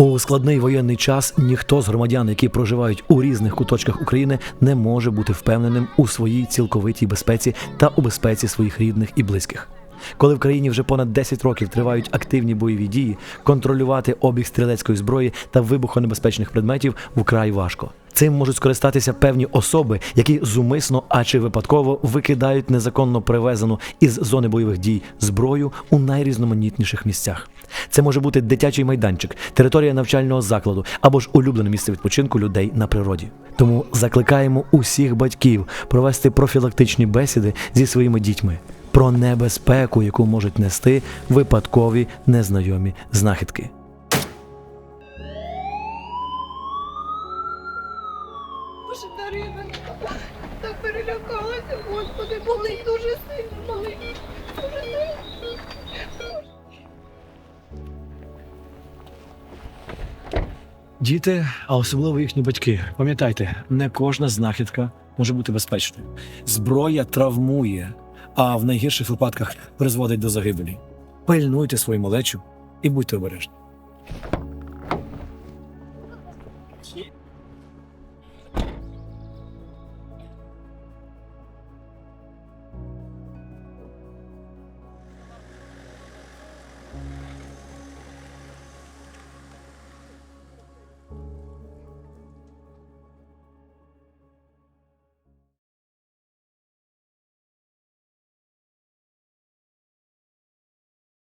У складний воєнний час ніхто з громадян, які проживають у різних куточках України, не може бути впевненим у своїй цілковитій безпеці та у безпеці своїх рідних і близьких. Коли в країні вже понад 10 років тривають активні бойові дії, контролювати обіг стрілецької зброї та вибухонебезпечних предметів вкрай важко. Цим можуть скористатися певні особи, які зумисно, а чи випадково викидають незаконно привезену із зони бойових дій зброю у найрізноманітніших місцях. Це може бути дитячий майданчик, територія навчального закладу або ж улюблене місце відпочинку людей на природі. Тому закликаємо усіх батьків провести профілактичні бесіди зі своїми дітьми про небезпеку, яку можуть нести випадкові незнайомі знахідки. Боже, мене. Так перелякалася, Господи, болить дуже сильно, болить. Дуже сильно. Діти, а особливо їхні батьки, пам'ятайте, не кожна знахідка може бути безпечною. Зброя травмує, а в найгірших випадках призводить до загибелі. Пильнуйте свою малечу і будьте обережні.